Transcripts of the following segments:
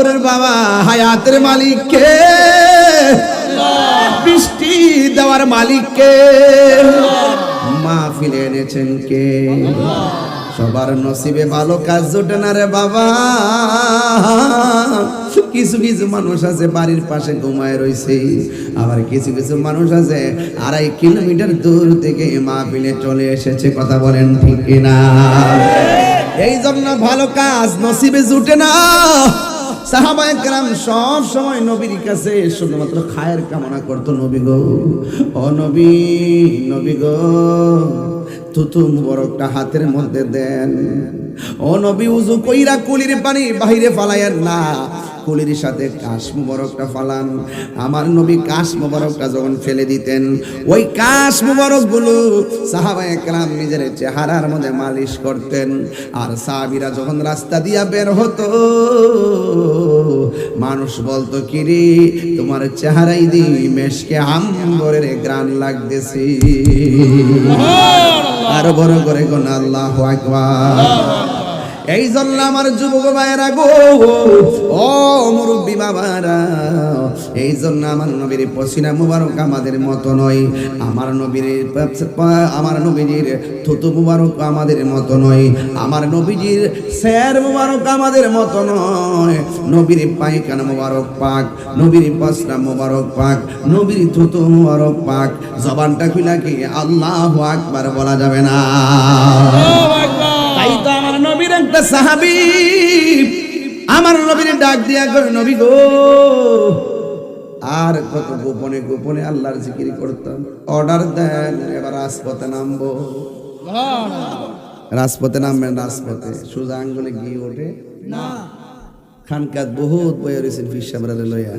দুপুরের বাবা হায়াতের মালিককে, বৃষ্টি দেওয়ার মালিককে মাহফিলে এনেছেন কে? সবার নসিবে ভালো কাজ জোটে না রে বাবা। কিছু কিছু মানুষ আছে বাড়ির পাশে ঘুমায় রইছে। আবার কিছু কিছু মানুষ আছে আড়াই কিলোমিটার দূর থেকে মা মাহফিলে চলে এসেছে। কথা বলেন ঠিক না এই জন্য ভালো কাজ নসিবে জুটে না। সাহাবায়ে কেরাম সব সময় নবীর কাছে শুধুমাত্র খায়ের কামনা করতো, নবী গো, ও নবী নবী গো, থুতু মুবারকটা হাতের মধ্যে দেন। ও নবী উজু কইরা কুলির পানি বাহিরে ফালাইয়েন না। কুলির সাথে কাশ মুবারকটা ফালান। আমার নবী কাশ মুবারকটা যখন ফেলে দিতেন ওই কাশ মুবারকগুলো সাহাবায়ে কেরাম নিজের চেহারার মধ্যে মালিশ করতেন। আর সাহাবীরা যখন রাস্তা দিয়া বের হতো মানুষ বলতো কিরে তোমার চেহারাই দি মেশকে আম্বরের গ্রান লাগতেছি। আরও বড় করে কোন আল্লাহ আকবার। এই জন্য আমার যুবক ভাইয়েরা গো ও মুরব্বী বাবারা এই জন্য আমার নবীর পসিনা মুবারক আমাদের মতো নয় আমার নবীর আমার নবীজির থুতু মুবারক আমাদের মতো নয় আমার নবীজির স্যার মুবারক আমাদের মতো নয় নবীর পায়খানা মুবারক পাক নবীর পসনা মুবারক পাক নবীর থুতু মুবারক পাক জবানটা খুলা কি আল্লাহ আকবার বলা যাবে না। তাই একটা সাহাবি আমার নবীর ডাক দিয়া করে নবী গো আর কত গোপনে গোপনে আল্লাহর জিকির করতাম। অর্ডার দেন এবার রাজপথে নামবো। রাজপথে নামবেন রাজপথে। সোজা আঙ্গুলে গিয়ে ওঠে। না। খানকাত বহুত বয়ে রয়েছেন ফিসাবরালে লইয়া।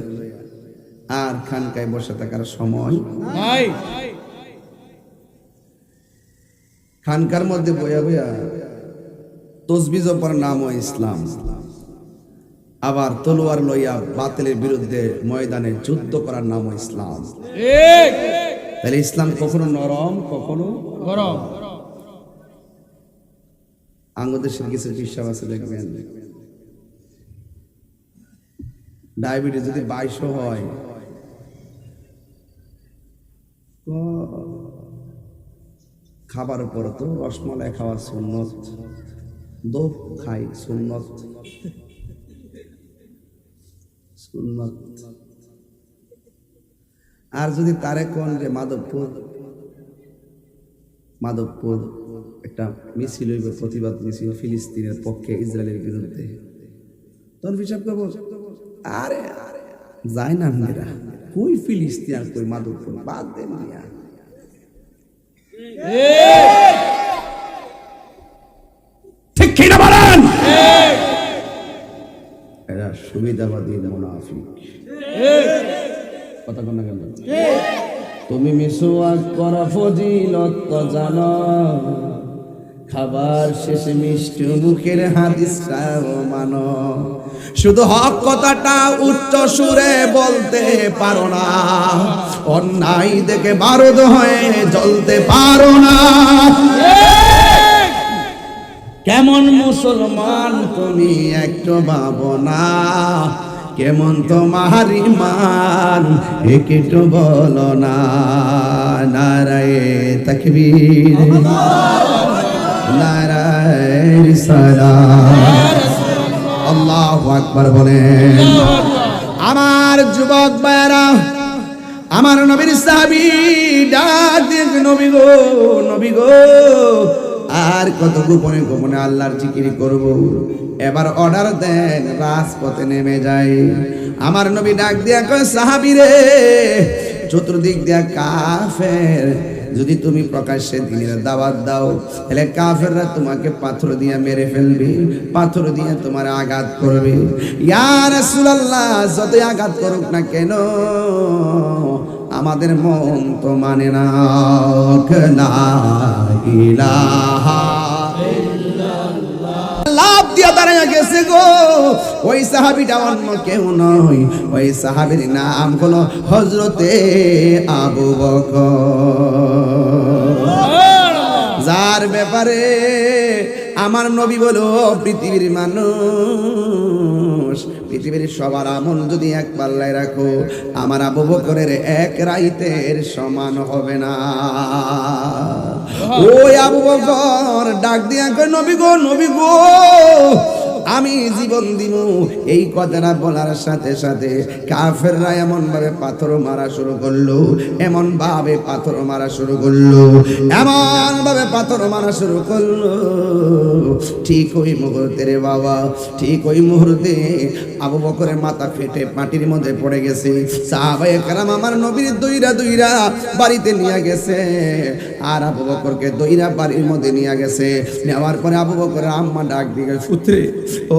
আর খানকায় বসে থাকার সময় খানকার মধ্যে বইয়া বইয়া তসবি জপার নামও ইসলাম। আবার তলোয়ার লইয়া বাতিলের বিরুদ্ধে ময়দানে যুদ্ধ করার নামও ইসলাম। ঠিক। তাহলে ইসলাম কখনো নরম কখনো গরম। আঙ্গদেশের কিছু হিসাব আছে দেখবেন। ডায়াবেটিস যদি বাইশও হয় খাবার উপর তো রসমলাই খাওয়া সুন্নত। দোপ খাই সুন্নত। সুন্নত। আর যদি তারে কোন যে মাধবপুর? মাধবপুর একটা মিছিল হইব, প্রতিবাদ মিছিল ফিলিস্তিনের পক্ষে ইসরায়েলের বিরুদ্ধে। তখন হিসাব করব। আরে আরে যায় না মেয়েরা। কই ফিলিস্তিন কই মাধবপুর? বাদ দে মিয়া সুবিধাবাদী মুনাফিক। কথা কোন কেন? তুমি মিসওয়াক করা ফজিলত তো জানো। খাবার শেষে মিষ্টি মুখের হাদিসটাও মানো। শুধু হক কথাটা উচ্চ সুরে বলতে পারো না। অন্যায় দেখে বারুদ হয়ে জ্বলতে পারো না। কেমন মুসলমান তুমি একটু ভাবনা কেমন তোমার ইমান একটু বলো না। নারায় তকবীর। নারায় রিসালাত আল্লাহু আকবার বলেন। আমার যুবক ভাইরা আমার নবীর সাহাবী ডাক নবী গো নবী গো। আর কত গোপনে গোপনে আল্লাহর জিকির করব। এবার অর্ডার দেন, রাজপথে নেমে যাই। আমার নবী ডাক দিয়া কয়, সাহাবী রে, চতুর্দিক দিয়া কাফের। যদি তুমি প্রকাশ্যে দিনের দাওয়াত দাও, তাহলে কাফেররা তোমাকে পাথর দিয়ে মেরে ফেলবে, পাথর দিয়ে তোমার আঘাত করবে। ইয়া রাসূলুল্লাহ, যতই আঘাত করুক না কেন আমাদের মন তো মানে না লাভ গো। ওই সাহাবির নাম হলো হজরতে আবু যার ব্যাপারে আমার নবী বলো পৃথিবীর মানুষ। মানুষ পৃথিবীর সবার আমল যদি এক পাল্লায় রাখো আমার আবু বকরের এক রাইতের সমান হবে না। ওই আবু বকর ডাক দিয়ে কয় নবী গো নবী গো আমি জীবন দিব। এই কথাটা বলার সাথে সাথে কাফেররা এমন ভাবে পাথর মারা শুরু করল এমন ভাবে পাথর মারা শুরু করল এমন ভাবে পাথর মারা শুরু করল। ঠিক ওই মুহূর্তে রে বাবা, ঠিক ওই মুহূর্তে আবু বকরের মাথা ফেটে মাটির মধ্যে পড়ে গেছে। সাহাবায়ে কারাম আমার নবীর দুইরা দুইরা বাড়িতে নিয়ে গেছে। আর আবু বকরকে দইরা বাড়ির মধ্যে নিয়ে গেছে। নেওয়ার পরে আবু বকরের আম্মা ডাক দিয়ে পুত্রে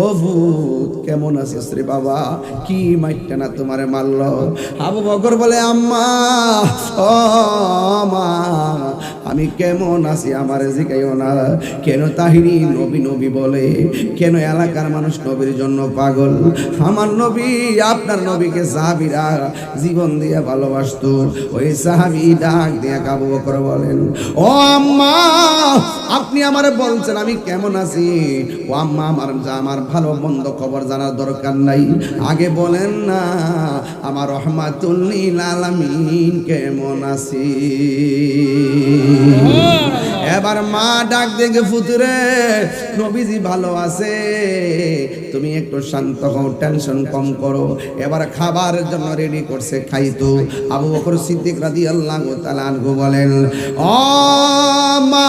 ও ভূত, কেমন আছিস রে বাবা? কি মাইটটা না তোমারে মারল? আবু বকর বলে, আম্মা, ও মা, আমি কেমন আছি আমার জিগাইও না। কেন তাহিনী নবী নবী বলে, কেন এলাকার মানুষ নবীর জন্য পাগল? আমার নবী, আপনার নবীকে সাহাবিরা জীবন দিয়ে ভালোবাসতো। ওই সাহাবি ডাক দিয়ে কাবু বকর বলেন ও আম্মা আপনি আমার বলছেন আমি কেমন আছি? ও আম্মা আমার যা আমার ভালো মন্দ খবর জানার দরকার নাই। আগে বলেন না আমার রহমাতুল্লিল আলামিন কেমন আছি? এবার মা ডাক দেখে ফুতুরে নবীজি ভালো আছে। তুমি একটু শান্ত হও, টেনশন কম করো। এবার খাবারের জন্য রেডি করছে খাইতো। আবু বকর সিদ্দিক রাদিয়াল্লাহু তাআলা আনহু বলেন, ও মা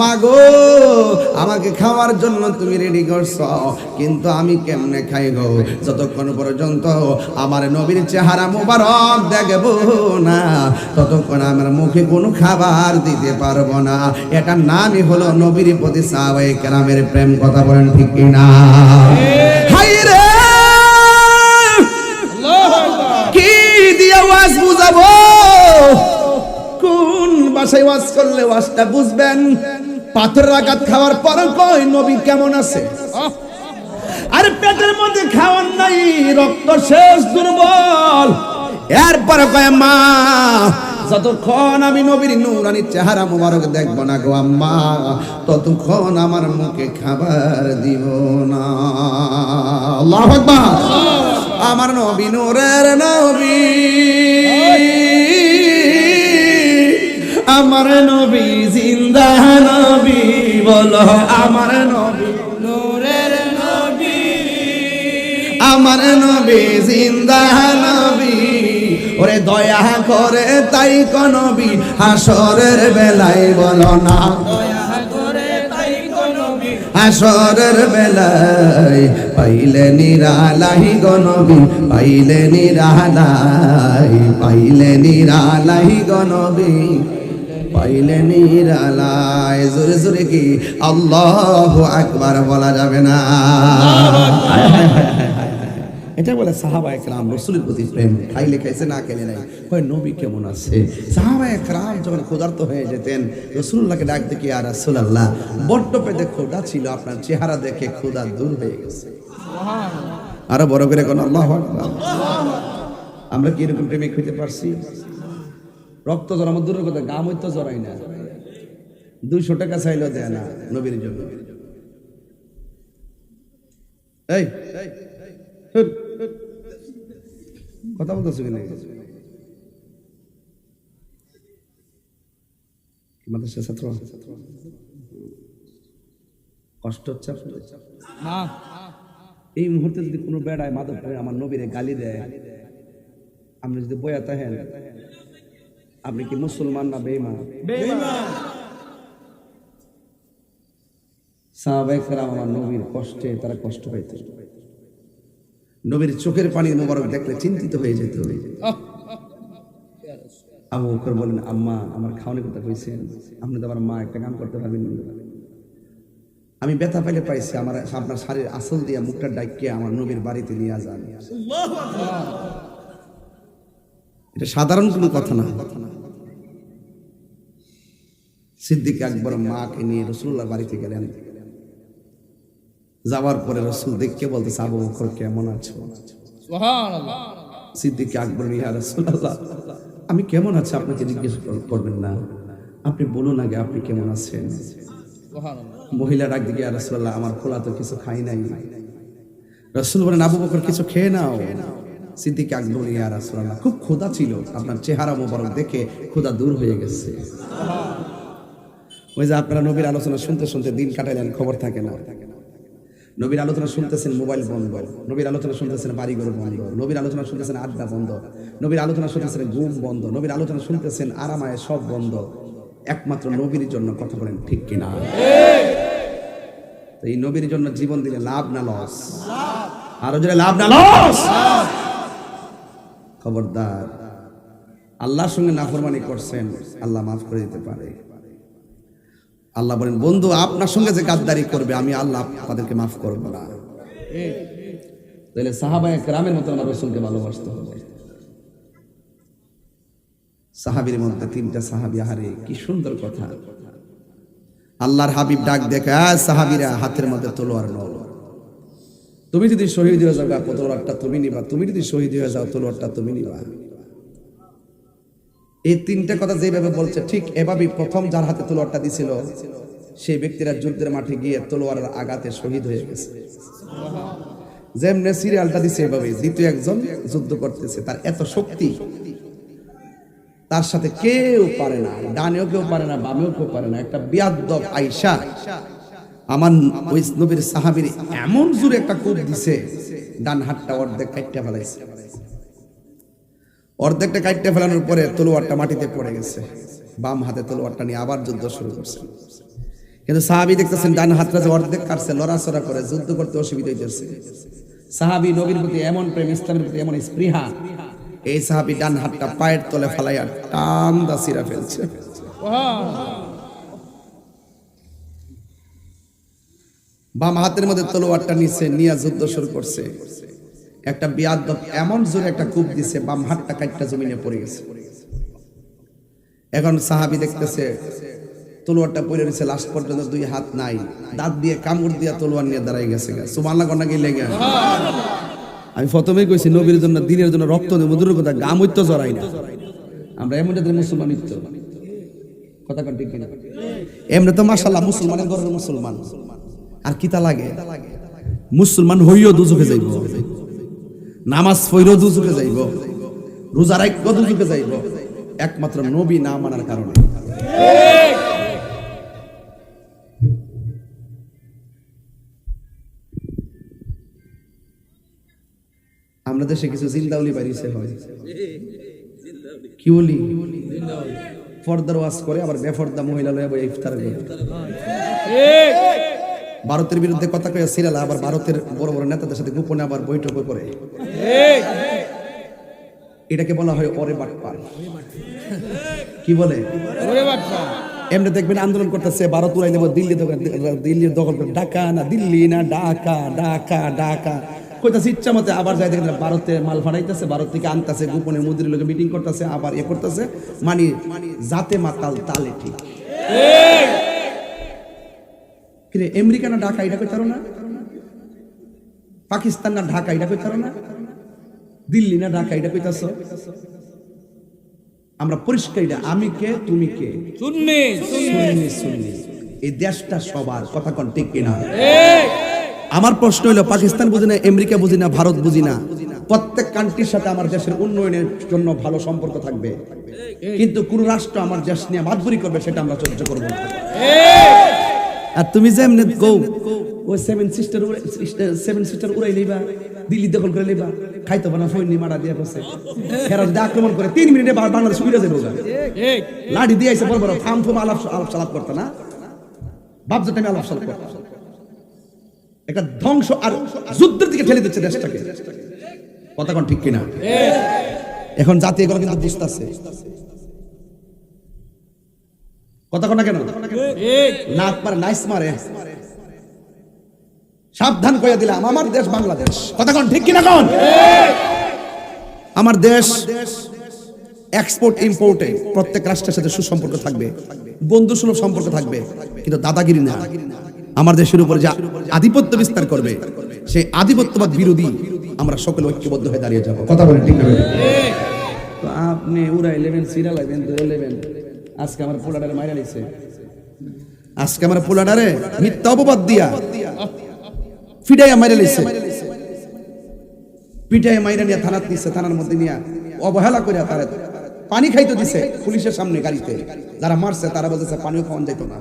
মা গো, আমাকে খাওয়ার জন্য তুমি রেডি করছ। কিন্তু আমি কেমনে খাই গো? যতক্ষণ পর্যন্ত আমার নবীর চেহারা মোবারক দেখব না, ততক্ষণ আমার মুখে কোনো খাবার দিতে পারব না। এটার নামই হলো নবীর প্রতি সাহাবায়ে কেরামের প্রেম কথা বলেন ঠিক কিনা? কি কোন বাসায় করলে ওয়াজটা বুঝবেন? পাথর রাগাত খাওয়ার পর কই কেমন আছে? আরে পেটের মধ্যে নাই, রক্ত শেষ, দুর্বল। এরপরে কয়, মা যতক্ষণ আমি নবীর নুরানি চেহারা মোবারক দেখব না গো আম্মা, ততক্ষণ আমার মুখে খাবার দিব না। আল্লাহু আমার নবী নূরের নবী। আমার নবী জিন্দা নবী, বলো আমার নবী নূরের নবী। আমার নবী জিন্দা নবী। ওরে দয়া করে তাই নবী হাসরের বেলায় বলো না। হাসরের বেলায় পাইলে নিরালাহি গনবী, পাইলে নিরালাই, পাইলে নিরালাহি গনবী, পাইলে নিরালাই। জোরে জোরে কি? আল্লাহ আকবার বলা যাবে না। এটা বলে সাহাবা একরাম রসুলের প্রতি প্রেম খাইলে খাইছে না খেলে নাই। হয় নবী কেমন আছে? সাহাবা একরাম যখন ক্ষুধার্ত হয়ে যেতেন রসুল্লাহকে ডাক দেখি আর রসুল্লাহ বড্ড পেটে ক্ষুধা ছিল আপনার চেহারা দেখে ক্ষুধা দূর হয়ে গেছে। আরও বড় করে কোন আল্লাহ আমরা কি এরকম প্রেমিক হইতে পারছি? রক্ত জড়ানো দূরের কথা গাম হইতে জড়াই না। দুইশো টাকা চাইলেও দেয় না নবীর জন্য। এই। কথা বলতেছো কিনা মাদ্রাসা ছাত্র? কষ্ট হচ্ছে এই মুহূর্তে যদি কোনো বেড়ায় মাদক করে আমার নবীরে গালি দেয় আপনি যদি বয়া থাকেন আপনি কি মুসলমান না বেইমান সাহাবাইকরাম আমার নবীর কষ্টে তারা কষ্ট পাইত। নবীর চোখের পানি মোবারক দেখলে চিন্তিত হয়ে যেত। আবু বকর বলেন আম্মা আমার খাওয়ানোর কথা কইছেন। আপনি তো আমার মা একটা গান করতে পারবেন আমি ব্যথা পাইলে পাইছি আমার আপনার শাড়ির আসল দিয়ে মুখটা ডাকিয়ে আমার নবীর বাড়িতে নিয়ে যান। এটা সাধারণ কোনো কথা না। সিদ্দিক আকবর মাকে নিয়ে রসুল্লাহ বাড়িতে গেলেন। যাওয়ার পরে রসুল দেখকে বলতেছে আবু বকর কেমন আছো? সিদ্দিক আকবর ইয়া রাসূলুল্লাহ আমি কেমন আছি আপনাকে জিজ্ঞেস করবেন না। আপনি বলুন আগে আপনি কেমন আছেন? মহিলা ডাক দিকে আর রাসূলুল্লাহ আমার খোলা তো কিছু খাই নাই। রসুল বলেন আবু বকর কিছু খেয়ে নাও। সিদ্দিক আকবর ইয়া রাসূলুল্লাহ খুব ক্ষুধা ছিল। আপনার চেহারা মোবারক দেখে ক্ষুধা দূর হয়ে গেছে। ওই যে আপনারা নবীর আলোচনা শুনতে শুনতে দিন কাটাইলেন খবর থাকে না। নবীর আলোচনা শুনতেছেন মোবাইল বন্ধ, নবীর আলোচনা শুনতেছেন বাড়িঘর বন্ধ, নবীর আলোচনা শুনতেছেন আড্ডা বন্ধ, নবীর আলোচনা শুনতেছেন ঘুম বন্ধ, নবীর আলোচনা শুনতেছেন আরামায় সব বন্ধ। একমাত্র নবীর জন্য কথা বলেন ঠিক কিনা? তো এই নবীর জন্য জীবন দিলে লাভ না লস? আরও জোরে লাভ না লস? খবরদার, আল্লাহর সঙ্গে নাফরমানি করছেন, আল্লাহ মাফ করে দিতে পারে। আল্লাহ বলেন, বন্ধু, আপনার সঙ্গে যে গাদ্দারি করবে, আমি আল্লাহ তাদেরকে মাফ করব না। তাহলে সাহাবায় গ্রামের মতো আমার রসুলকে ভালোবাসতে হবে। সাহাবির মধ্যে তিনটা সাহাবি, আহারে, কি সুন্দর কথা। আল্লাহর হাবিব ডাক দেখে, "আয় সাহাবিরা, হাতের মধ্যে তলোয়ার নল তুমি যদি শহীদ হয়ে যাও তলোয়ারটা তুমি নিবা। তুমি যদি শহীদ হয়ে যাও, তলোয়ারটা তুমি নিবা। এই তিনটা কথা যেভাবে বলছে, ঠিক এভাবেই প্রথম যার হাতে তলোয়ারটা দিছিল, সেই ব্যক্তিরা যুদ্ধের মাঠে গিয়ে তলোয়ারের আঘাতে শহীদ হয়ে গেছে। যেমনে সিরিয়ালটা দিছে এভাবে দ্বিতীয় একজন যুদ্ধ করতেছে, তার এত শক্তি, তার সাথে কেউ পারে না, ডানেও কেউ পারে না, বামেও কেউ পারে না, একটা বিয়াদ্দব আইসা আমার ওই নবীর সাহাবীর এমন জোরে একটা কূপ দিছে, ডান হাতটা অর্ধেক কাটতে ফেলাইছে। অর্ধেকটা কাটতে ফেলানোর পরে তলোয়ারটা মাটিতে পড়ে গেছে। বাম হাতে তলোয়ারটা নিয়ে আবার যুদ্ধ শুরু করছে। কিন্তু সাহাবি দেখতেছেন ডান হাতটা যে অর্ধেক কাটছে, লড়াচড়া করে, যুদ্ধ করতে অসুবিধা হইতেছে। সাহাবি নবীর প্রতি এমন প্রেম, ইসলামের প্রতি এমন স্পৃহা, এই সাহাবি ডান হাতটা পায়ের তলে ফেলাইয়া টান দা সিরা ফেলছে। বাম হাতের মধ্যে তলোয়ারটা নিচ্ছে নিয়ে যুদ্ধ শুরু করছে। একটা বিয়াদ এমন জোরে একটা কূপ দিছে, বাম হাতটা কাটটা জমিনে পড়ে গেছে। এখন সাহাবি দেখতেছে, তলোয়ারটা পড়ে রয়েছে লাস্ট পর্যন্ত দুই হাত নাই। দাঁত দিয়ে কামড় দিয়ে তলোয়ার নিয়ে দাঁড়াই গেছে সুমাল্লা কন্যা গেলে গে আমি প্রথমেই কইছি, নবীর জন্য, দিনের জন্য রক্ত নেই, মধুর কথা গাম হইতো জড়াই না। আমরা এমন যাদের মুসলমান, নিত্য। কথা কন কিনা? এমনি তো মাশাল্লাহ মুসলমানের ঘরের মুসলমান। আর কিতা লাগে? মুসলমান হইও দুজুকে যাইব। নামাজ পড়েও দুজুকে যাইব, রোজা রাখব দুজুকে যাইব, একমাত্র নবী না মানার কারণে। আমরা দেশে কিছু জিন্দাউলি বাড়িছে কি বলি? ফর্দার ওয়াজ করে, আবার বেফর্দা মহিলা লয়ে বই ইফতার করে। ভারতের বিরুদ্ধে কথা কয়ে সিরালা আবার ভারতের বড় বড় নেতাদের সাথে গোপনে আবার বৈঠক করে। এটাকে বলা হয় অরে বাটপার কি বলে? এমনি দেখবেন আন্দোলন করতেছে ভারত উড়াই নেব দিল্লি দখল দিল্লি দখল করে ঢাকা না দিল্লি না ঢাকা ঢাকা ঢাকা। কইতাছে ইচ্ছা মতে আবার যাই দেখেন ভারতে মাল ফাড়াইতেছে ভারত থেকে আনতেছে গোপনে মোদির লোকে মিটিং করতেছে আবার এ করতেছে। মানে জাতে মাতাল তালে ঠিক। কিরে আমেরিকা না ঢাকা এটা কইতারো না? পাকিস্তান না ঢাকা এটা কইতারো না? দিল্লি না ঢাকা এটা কইতাছ আমরা পরিষ্কার এটা আমি কে তুমি কে? শুননি সুন্নি। সুন্নি এই দেশটা সবার কথা কোন ঠিক কিনা? আমার প্রশ্ন হলো পাকিস্তান বুঝি না আমেরিকা বুঝি না ভারত বুঝি না? প্রত্যেক কান্ট্রির সাথে আমার দেশের উন্নয়নের জন্য ভালো সম্পর্ক থাকবে। কিন্তু কোন রাষ্ট্র আমার দেশ নিয়ে মাতবুরি করবে সেটা আমরা সহ্য করব না। আর তুমি যে এমনি গো ওই সেভেন সিস্টার সেভেন সিস্টার উড়াই লইবা দিল্লি দখল করে লইবা খাইতে পানা ফৈনি মারা দিয়া বসে ফেরা যদি আক্রমণ করে তিন মিনিটে বাংলাদেশ উড়ে যাবে। লাঠি দিয়ে আইসে বড় বড় ফার্ম ফুম আলাপ আলাপ সালাপ করতো না? বাপ আমি আলাপ সালাপ করতাম। একটা ধ্বংস আর যুদ্ধের দিকে ঠেলে দিচ্ছে দেশটাকে। কথা কোন ঠিক কিনা? এখন জাতি এগুলো কিন্তু বুঝতেছে কথা কোন না কেন? নাক মারে নাইস মারে। সাবধান করে দিলাম আমার দেশ বাংলাদেশ। কথা কোন ঠিক কিনা কোন? আমার দেশ এক্সপোর্ট ইম্পোর্টে প্রত্যেক রাষ্ট্রের সাথে সুসম্পর্ক থাকবে। বন্ধু সুলভ সম্পর্ক থাকবে কিন্তু দাদাগিরি না। আমার দেশের উপরে যে আধিপত্য বিস্তার করবে সেই আধিপত্যবাদ বিরোধী আমরা সকলে ঐক্যবদ্ধ হয়ে দাঁড়িয়ে যাব। কথা বলেন ঠিক না তো আপনি উড়াই লেবেন সিরা লাইবেন ধরে লেবেন। আজকে আমার পোলাডারে মাইরা লিছে আজকে আমার পোলাডারে মিথ্যা অপবাদ দিয়া ফিডাইয়া মাইরা লিছে পিটায় মাইরা নিয়ে থানার দিচ্ছে থানার মধ্যে নিয়ে অবহেলা তারা পানি খাইতে দিছে পুলিশের সামনে গাড়িতে। যারা মারছে তারা বলতেছে, পানিও খাওয়ান যেত না।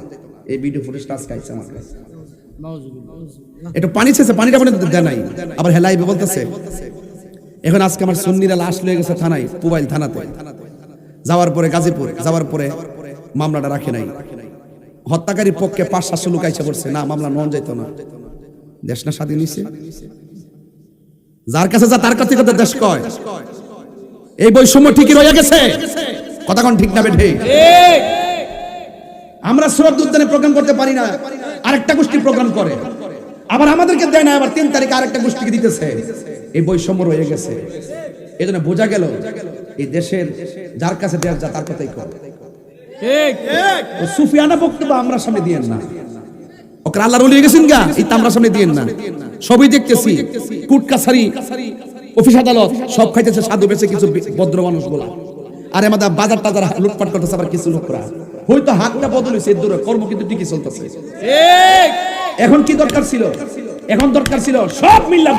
এই ভিডিও ফুটেজটা আজকে আইছে আমার কাছে। একটু পানি ছেছে, পানিটা মানে দেয় নাই। আবার হেলাইবে বলতেছে, এখন আজকে আমার সুন্নিরা লাশ লয়ে গেছে থানায়, পুবাইল থানাতে। যাওয়ার পরে গাজীপুর, যাওয়ার পরে মামলাটা রাখে নাই। হত্যাকারীর পক্ষে পাঁচ, সাতশো লোক আইসা পড়ছে। না, মামলা নন যাইত না। দেশ না স্বাধীন হইছে? যার কাছে যা, তার কাছে কথা দেশ কয়। এই বৈষম্য ঠিকই রয়ে গেছে। কথা কোন ঠিক না বেঠে? আমরা শ্রদ্ধ উদ্যানে প্রোগ্রাম করতে পারি না। আরেকটা গোষ্ঠী প্রোগ্রাম করে। আবার আমাদেরকে দেয় না, আবার তিন তারিখে আরেকটা গোষ্ঠীকে দিতেছে। এই বৈষম্য রয়ে গেছে। এই জন্য বোঝা গেল এই দেশের যার কাছে দেশ যা তার কথাই কর। ঠিক। ও সুফিয়ানা বক্তব্য আমরা সামনে দিয়েন না। ওকে আল্লাহর ওলি গেছেন গা এই তো আমরা সামনে দিয়েন না। সবই দেখতেছি কুট কাছারি অফিস আদালত সব খাইতেছে সাধু বেছে কিছু ভদ্র মানুষ মানুষগুলা। আর আমাদের বাজার টাজার লুটপাট করতেছে আবার কিছু লোকরা। হয়তো হাতটা বদল হয়েছে এর দূরে কর্ম কিন্তু ঠিকই চলতেছে। ঠিক। এখন কি দরকার ছিল? এখন দরকার ছিল সব মিল্লা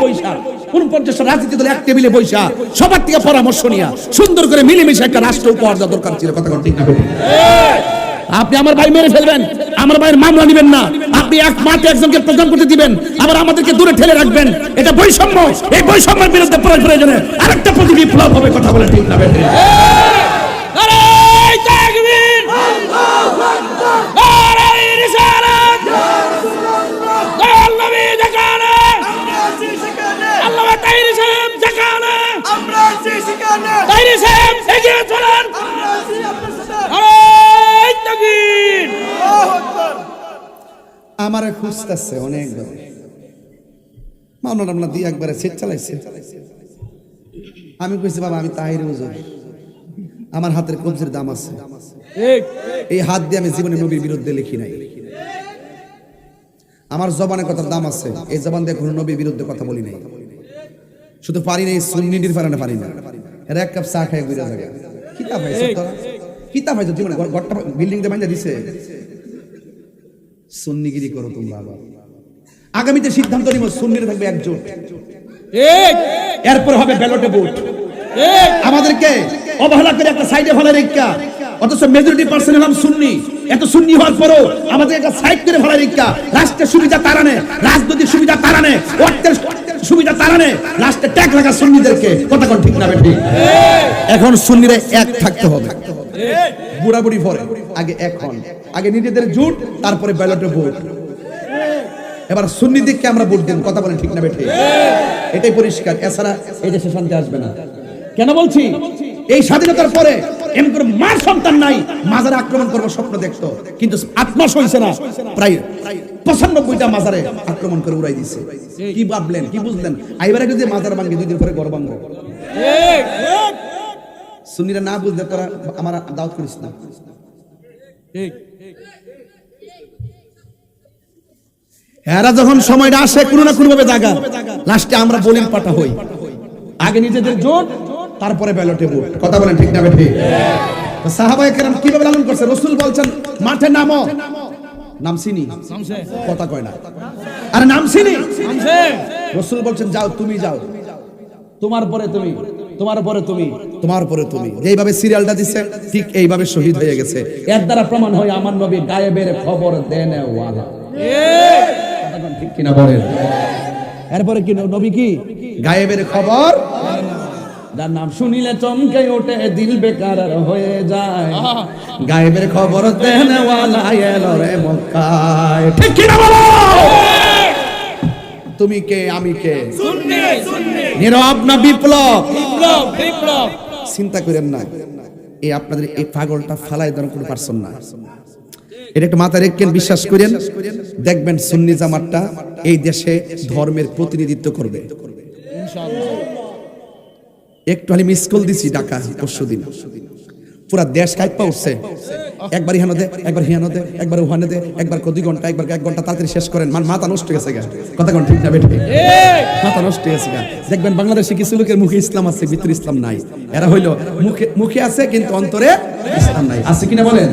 কোন পর্যায়ে রাজনীতি দল এক টেবিলে বৈশা, সবার থেকে পরামর্শ নিয়া, সুন্দর করে মিলেমিশে একটা রাষ্ট্র উপহার দেওয়া দরকার ছিল। কথা ঠিক না আপনি আমার ভাই মেরে ফেলবেন, আমার ভাইয়ের মামলা নেবেন না। আপনি এক মাঠে একজনকে প্রদান করতে দিবেন, আবার আমাদেরকে দূরে ঠেলে রাখবেন। এটা বৈষম্য। এই বৈষম্যের বিরুদ্ধে প্রয়োজনে আরেকটা প্রতি বিপ্লব হবে, কথা বলে ঠিক না এগিয়ে চলেন আমারে খুঁজতেছে অনেক মামলা টামলা দিয়ে একবারে সেট চালাইছে। আমি কইছি বাবা আমি তাহির হুজুর। আমার হাতের কবজির দাম আছে। এই। হাত দিয়ে আমি জীবনে নবীর বিরুদ্ধে লিখি নাই। আমার জবানের কথার দাম আছে। এই জবান দিয়ে কোনো নবীর বিরুদ্ধে কথা বলি নাই। শুধু পারি নাই সুন্নিটির পারানে পারি না এর এক কাপ চা খাই ঘুরে তোরা কিতাব ভাই জীবনে ঘরটা বিল্ডিং দিয়ে বাইন্দা দিছে। সুন্নিগিরি করো তোমরা আবার। আগামীতে সিদ্ধান্ত নিব সুন্নির থাকবে একজোট। এরপর হবে ব্যালটে ভোট। আমাদেরকে অবহেলা করে একটা সাইডে ফেলা রেখা। অথচ মেজরিটি পার্সেন্ট নাম সুন্নি। এত সুন্নি হওয়ার পরও আমাদের একটা সাইড করে ফেলা রেখা। রাষ্ট্রের সুবিধা তারা নেয় রাজনৈতিক সুবিধা তারা নেয়। অর্থের সুবিধা তারা নেয় রাষ্ট্রে ট্যাগ লাগা সুন্নিদেরকে। কথা ঠিক না ঠিক এখন সুন্নিরা এক থাকতে হবে। বুড়া বুড়ি পরে আগে এক হন। আগে নিজেদের জুট, তারপরে ব্যালটে ভোট। এবার সুন্নি দিককে আমরা ভোট দিন। কথা বলেন ঠিক না বেঠে? এটাই পরিষ্কার। এছাড়া এই দেশে শান্তি আসবে না। কেন বলছি? এই স্বাধীনতার পরে এমন করে মার সন্তান নাই। মাজারে আক্রমণ করব, স্বপ্ন দেখতো। কিন্তু আট মাস হয়েছে না। প্রায় পঁচানব্বইটা মাজারে আক্রমণ করে উড়াই দিছে। কি ভাবলেন, কি বুঝলেন? যদি মাজার ভাঙ্গে, দুই দিন পরে ঘর না বুঝলে তোরা আমার দাওয়াত করিস না। এরা যখন সময়টা আসে, কোনো না কোনো ভাবে জাগা লাস্টে আমরা বোলিং পাটা হই। আগে নিজেদের জোট তারপরে ব্যালটে ভোট কথা বলেন ঠিক না বেঠে সাহাবায়ে কেরাম কীভাবে লালন করছে? রসুল বলছেন মাঠে নামো। কথা কয় না। আরে রসুল বলছেন যাও তুমি যাও। তোমার পরে তুমি। তোমার পরে তুমি। তোমার পরে তুমি। যেইভাবে সিরিয়ালটা দিচ্ছে ঠিক এইভাবে শহীদ হয়ে গেছে। এর দ্বারা প্রমাণ হয় আমার নবী গায়েবের খবর দেন ওয়ালা। ঠিক ঠিক কিনা বলেন? এরপরে কি নবী কি? গায়েবের খবর যার নাম শুনিলে চমকে ওঠে দিল বেকার হয়ে যায়। গায়েবের খবর দেনওয়ালা এলো রে মক্কায়। ঠিক কিনা বলো? তুমি কে আমি কে? নীরব না বিপ্লব? চিন্তা করেন না এই আপনাদের এই পাগলটা ফালাই দেওয়ার কোনো পারছেন না। এটা একটা মাথায় রেখেন বিশ্বাস করেন। দেখবেন সুন্নি জামাতটা এই দেশে ধর্মের প্রতিনিধিত্ব করবে। ইনশাআল্লাহ। একটু খালি মিস কল দিছি ঢাকা পরশু দিন। পুরা দেশ কাইপা উঠছে। একবার ইহানো দে, একবার হিয়ানো দে, একবার ওহানে দে, একবার কত দুই ঘণ্টা, একবার এক ঘণ্টা তাড়াতাড়ি শেষ করেন। মান, মাথা নষ্ট গেছে গা। কথা কোন ঠিক না বেঠে? মাথা নষ্ট গেছে গা। দেখবেন বাংলাদেশে কিছু লোকের মুখে ইসলাম আছে, ভিতরে ইসলাম নাই। এরা হইল, মুখে মুখে আছে, কিন্তু অন্তরে ইসলাম নাই। আছে কিনা বলেন?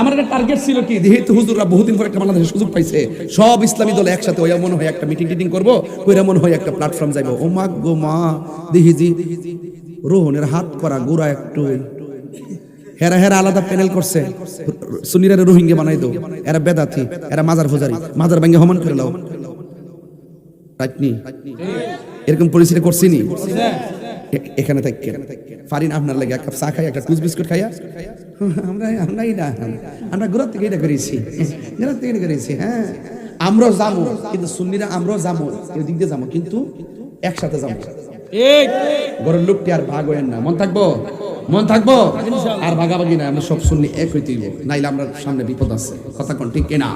আমার একটা টার্গেট ছিল কি? যেহেতু হুজুররা বহুদিন পর একটা বাংলাদেশের সুযোগ পাইছে, সব ইসলামী দল একসাথে ওই মনে হয় একটা মিটিং টিটিং করব ওইরা মনে হয় একটা প্ল্যাটফর্ম যাইবো। ও মা গো মা, দেখি রোহনের হাত করা গোড়া একটু। হেরা হেরা আলাদা প্যানেল করছে। সুনিরা রোহিঙ্গা বানাই দো এরা বেদাতি, এরা মাজার ফুজারি মাজার ভাঙ্গে হমান করে লাও। এরকম পরিস্থিতি করছিনি এখানে থাকি ফারিন আপনার লাগে এক কাপ চা খাই একটা টুস বিস্কুট খাইয়া। আমরা আমরা এটা আমরা গোড়ার থেকে এটা করেছি। গোড়ার থেকে এটা করেছি হ্যাঁ। আমরাও যাব কিন্তু সুন্নিরা আমরাও যাব কেউ দিক দিয়ে যাব কিন্তু একসাথে যাব। ঠিক ঘরের লোকটি আর ভাগ হইেন না। মন থাকব? মন থাকব? আর ভাগাভাগি না আমরা সব শুনলি এক হইতে নাইলে আমরা সামনে বিপদ আছে। কথা কোন ঠিক কিনা?